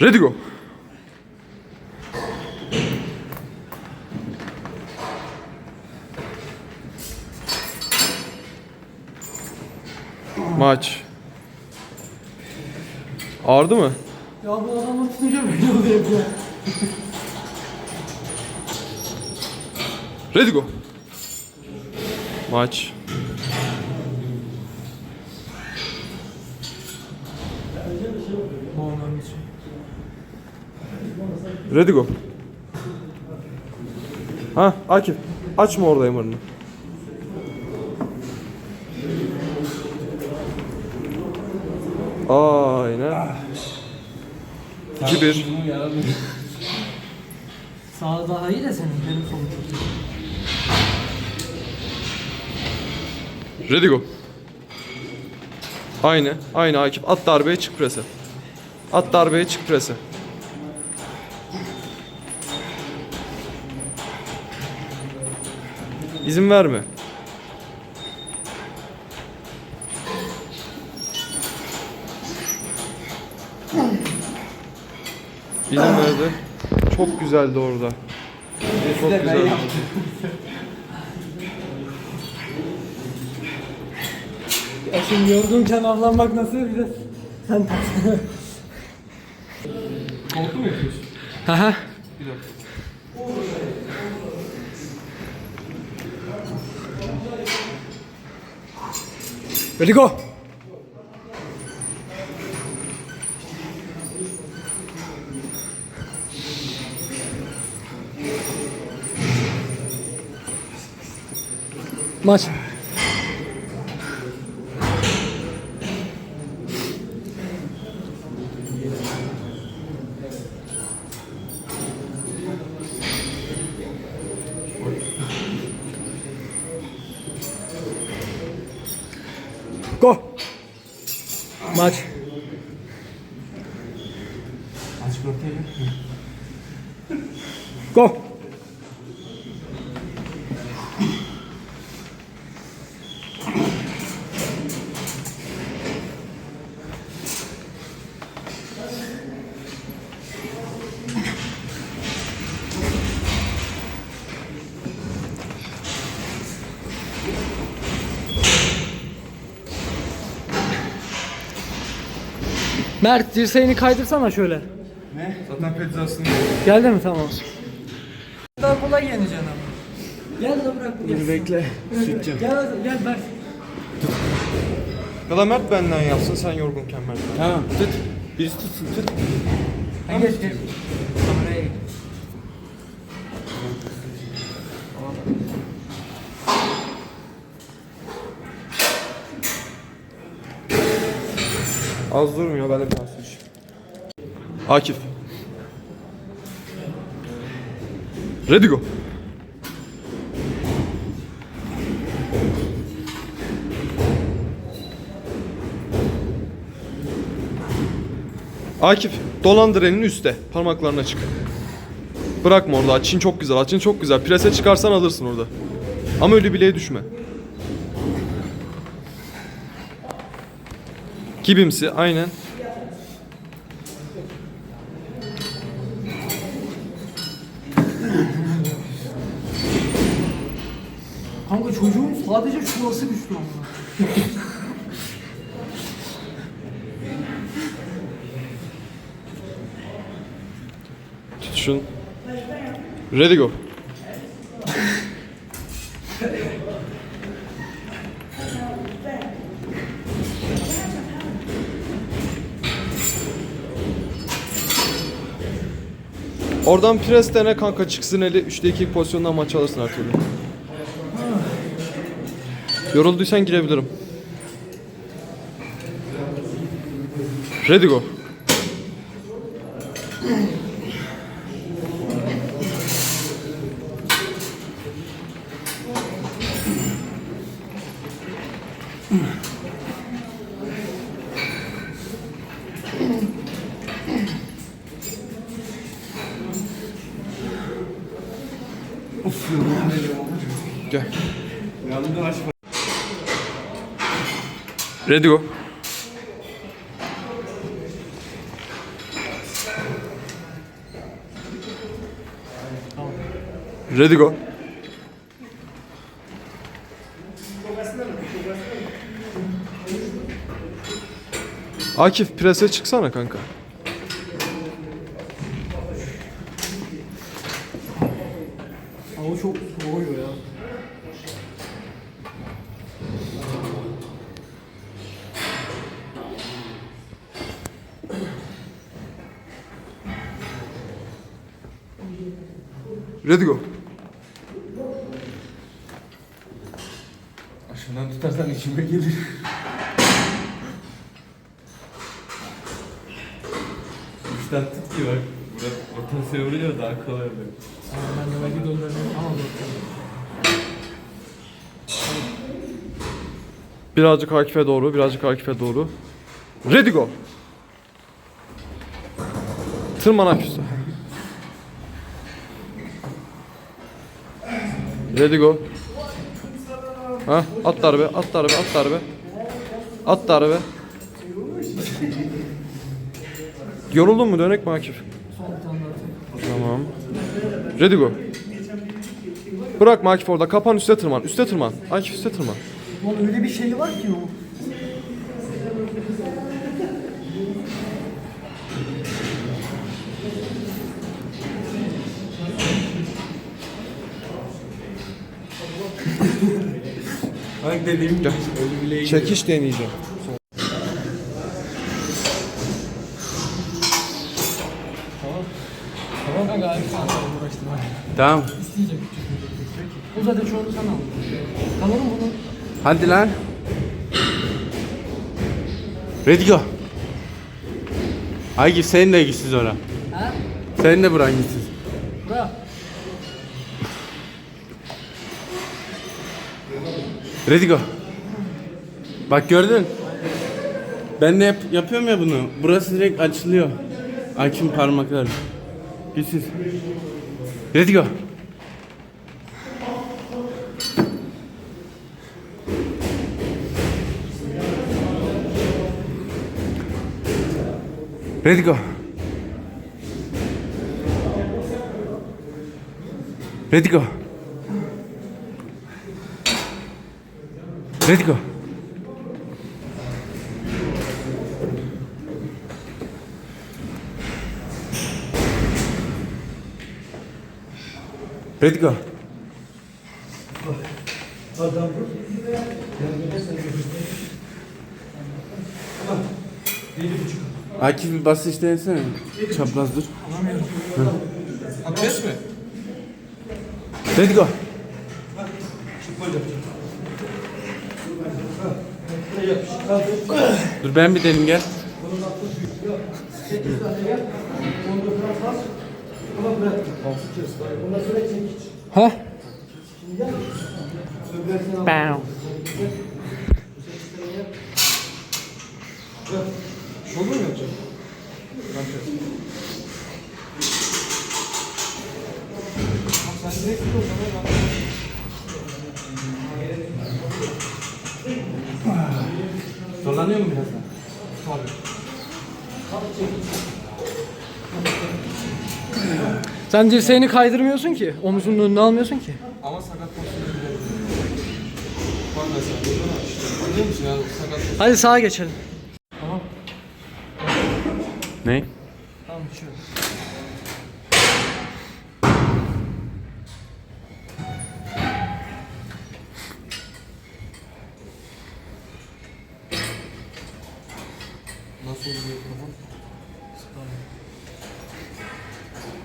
Ready go. Maç. Ağrıdı mı? Ya bu adamı tutunca böyle oluyor ya. Ready go. Maç. Bu önemli şey. Ready go. Ha Akif açma orada emarını. Aynen. 2-1. Sağ daha iyi de senin benim solum çok iyi. Ready go. Aynı. Aynı Akif. At darbeye çık prese. At darbeye çık prese. İzin verme. İzin verdi. Çok güzeldi orada. Çok güzeldi. Ya şimdi yorgunken avlanmak nasıl bir de sen Korku mu yapıyorsun? Haha. Bir dakika. Ready go. Maç. Go. Maç. Aç bakayım. Go. Mert dirseğini kaydırsana şöyle. Ne? Zaten pizzasını Geldi mi tamam. Daha kolay yeneceksin ama. Gel de bırak bu. bekle. Gel hadi, gel Mert. Ya da Mert benden yapsın sen yorgunken Mert. Tamam tut. Birisi tutsun tut. Ha, geç geç. Kameraya geç. Az durmuyor ben de bir tane su içeyim. Akif. Ready go. Akif dolandır elini üste parmaklarına çık. Bırakma orada açın çok güzel açın çok güzel prese çıkarsan alırsın orada. Ama öyle bileğe düşme. Gibimsi aynen. Kanka çocuğun sadece şurası güçlü ama. Tutuşun. Ready go. Oradan pres dene kanka çıksın eli 3'te 2 pozisyondan maç alırsın her türlü. Yorulduysan girebilirim. Ready go. Of Gel. Yandı açma. Ready go. Ready go. Akif prese çıksana kanka. Çok soğuyor ya. Ready go. Şundan tutarsan içime gelir. Üçten tut ki bak. Ortasına vuruyor daha kolay oluyor. Ben de belki ama Birazcık Akif'e doğru, birazcık Akif'e doğru. Ready go. Tırman Akif'e. Ready go. Ha, at darbe, at darbe, at darbe. At darbe. Yoruldun mu? Dönek mi Akif? son bir tane daha tek. Tamam. Ready go. Bırakma Akif orada. Kapan üste tırman. Üste tırman. Akif üste tırman. Lan öyle bir şey var ki o. Bak dediğim gibi ölü bileği Çekiş deneyeceğim. Tamam. İsteyecek. O zaten anda sen al. Tamam mı bunu? Hadi lan. Ready go. Ay git senin de gitsiz ora. Ha? Senin de buran gitsiz. Bırak. Ready go. Bak gördün. Ben de yap- yapıyorum ya bunu. Burası direkt açılıyor. Akif'in parmakları. Gitsiz. Ready go. Ready go. Ready go. Ready go. Ready go. Akif bir basış denesene. Çapraz dur. Ateş mi? Ready go. Dur ben bir deneyim gel. Ha? Bam. Şolur mu? Sen zaman ben... Zorlanıyor mu biraz daha? Tabii. Sen dirseğini kaydırmıyorsun ki. Omzunun önüne almıyorsun ki. Ama sakat pozisyonu bile Bak mesela burada da işte. Anlıyor musun ya sakat pozisyon. Hadi sağa geçelim. Ne? Tamam şöyle. Nasıl oluyor mikrofon?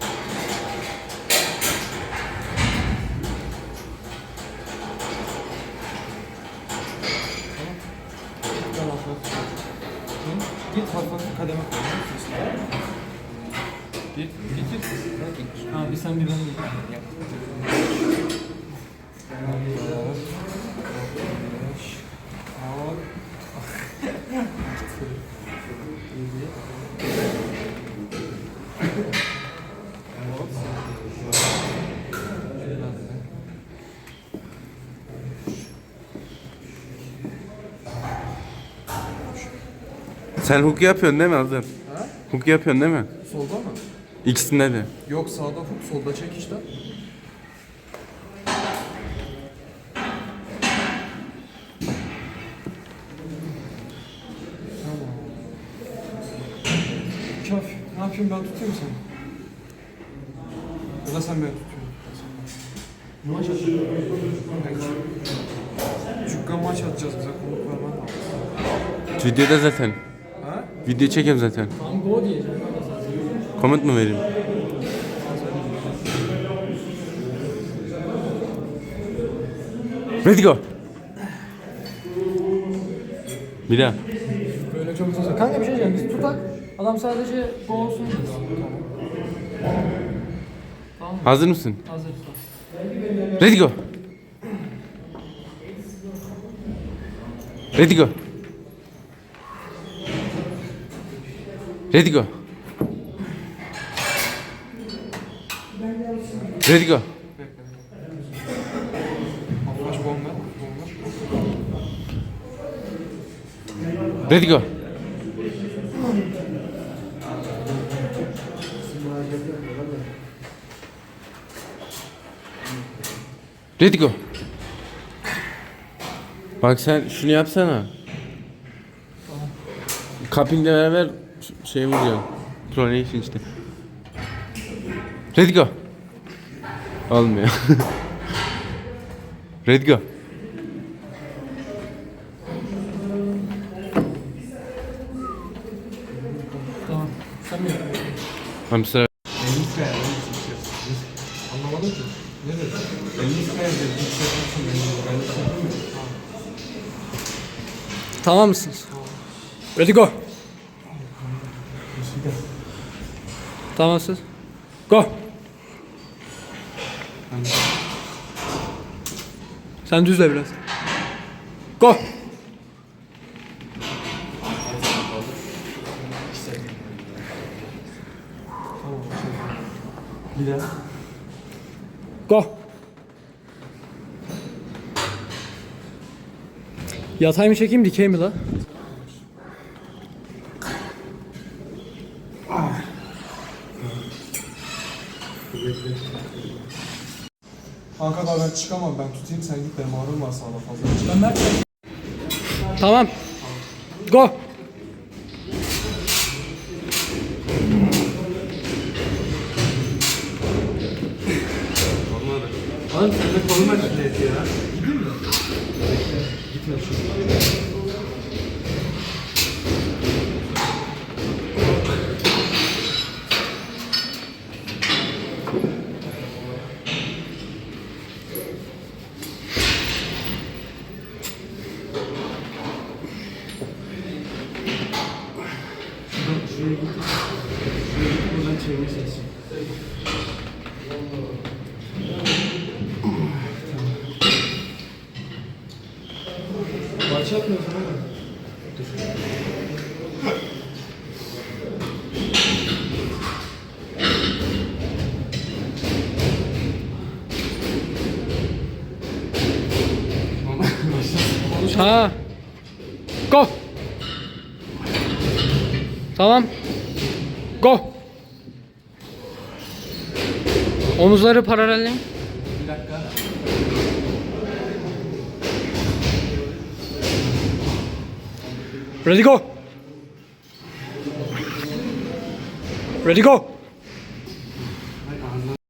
Gel Git hafif kademe koy. Git, git, git. Ha bir sen bir ben bir. Sen hook yapıyorsun değil mi Hazır? Ha? Hook yapıyorsun değil mi? Solda mı? İkisinde de. Yok sağda hook, solda çek işte. Ne yapayım ben tutayım seni. Ya da sen beni tutuyorsun. Maç atacağız. Cukka maç atacağız bize konuk vermen lazım. Videoda zaten. Video çekiyorum zaten. Tam go diyeceğim. Komut mu vereyim? Ready go. Bir daha. Böyle çok güzel. Kanka bir şey diyeceğim. Biz tutak. Adam sadece go olsun. Tamam. Tamam mı? Hazır mısın? Hazır. Ready go. Ready go. Ready go. Ready go. Ready go. Ready go. Bak sen şunu yapsana. Cupping'le beraber şey vuruyorsun. Pronation işte. Ready go. Olmuyor. Ready go. Tamam. Sen mi yapıyorsun? Tamam sıra. Anlamadım ki. Ne dedin? Tamam mısınız? Ready go. Tamamsınız. Go. Sen düzle biraz. Go. Bir daha. Go. Yatay mı çekeyim dikey mi la? Ben çıkamam ben tutayım sen git benim ağrım var sağda fazla. Ben Mert Tamam. Go. Oğlum sen de kolum acılet ya. 자, 고! Tamam. Go. Omuzları paralelleyin. Bir dakika. Ready go. Ready go.